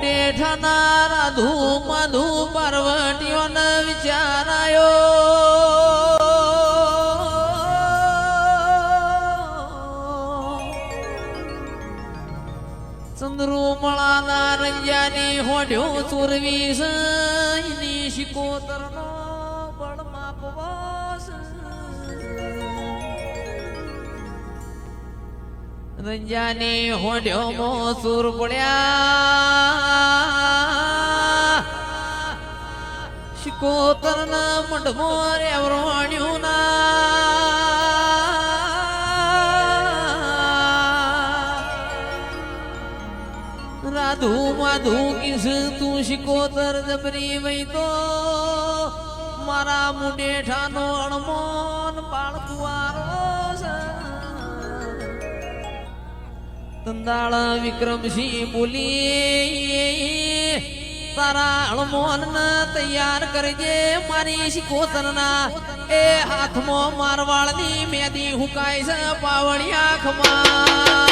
મુંડેઠાના ધૂમ માધુ પાર્વતીઓને વિચારાયો. ચંદ્રુમળાના રંજાની હોઢ્યો ચોરવી સૈની શિકોતરનો રંજાની હોડ્યો મો સુર પડ્યા. શિકોતરના મંડમો રેવરવાણ્યું ના રાધુ માધુ કિસ તું શિકોતર જબરી વઈ તો મારા મુંડેઠાનો અણમોન બાળકુવારો છે. તંદાળ વિક્રમસિંહ બોલી, તારા અણમોન તૈયાર કરજે મારી શિકોતરના એ હાથમાં મારવાળની મેદી હુકાય છે પાવળિયા ખમા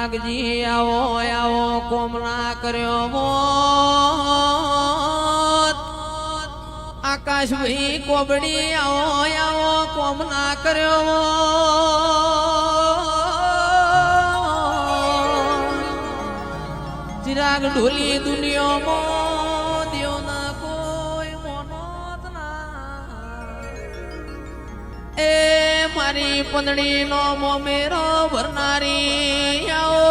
નાગજી, આવો આવો કોમના કર્યો મોત આકાશ ભાઈ કોબડી, આવો આવો કોમના કર્યો મોત. ચિરાગ ઢોલી દુનિયામાં એ મારી પંદડી નો મોમેરો ભરનારી આવો.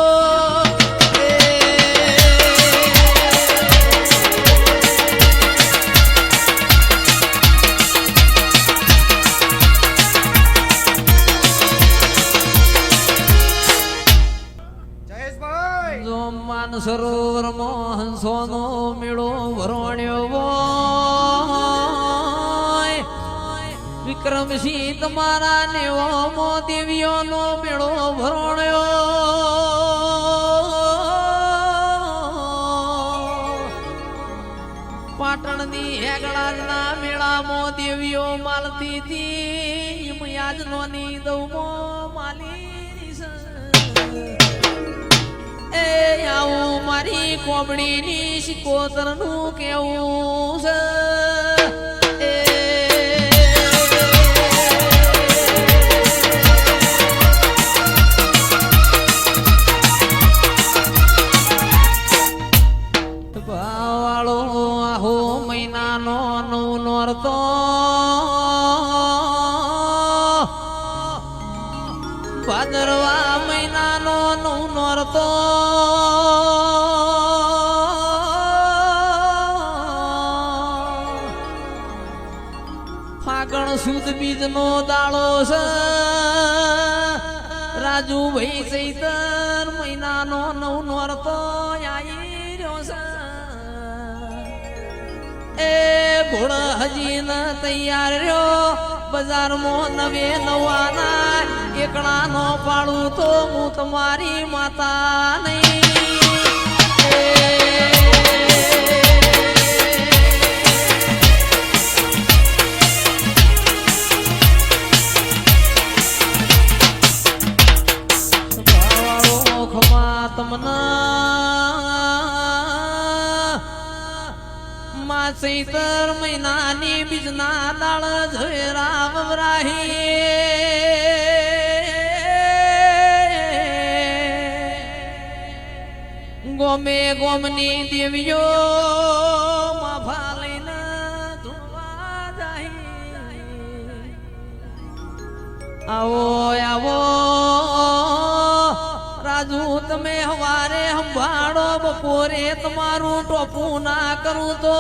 સરોવર મોહન સોનો મેળો ભરણ્યો વિક્રમસિંહ તમારા ને ઓમો દેવીઓ દેવીઓનો મેળો ભરણ્યો. પાટણની હેગળાના મેળામાં દેવીઓ માલતી હતી. એમ યાજનોની દઉમો માલી એ આવું મારી કોબડીની શિકોતરનું કેવું છે? નોરતો ભાદરવા મહિનાનો નવ નોરતો ફાગણ સુદ બીજનો દાળો છે. રાજુ ભાઈ ચૈતર મહિનાનો નવ નોરતો આવી રહ્યો છે. એ ઘોડ હજી ન તૈયાર રહ્યો. બજારમાં નવે નવાના એકણા નો પાડું તો હું તમારી માતા નહીં ચૈતર મહિનાની બીજના દાળ ઝવેરા વવરાહી ગોમે ગોમની દેવીઓ આવો આવો. રાજુ તમે હવારે સંભાળો બપોરે તમારું ટોપું ના કરું તો.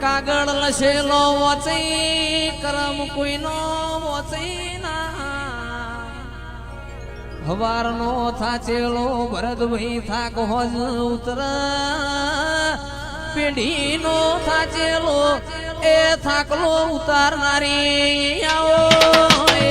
કાગળ લસેલો વચઈ કરમ કોઈનો વચઈ ના. હવારનો થાચેલો ભરતભાઈ થાક હોજ ઉતર. પેઢીનો થાચેલો એ થાકલો ઉતારનારી આવો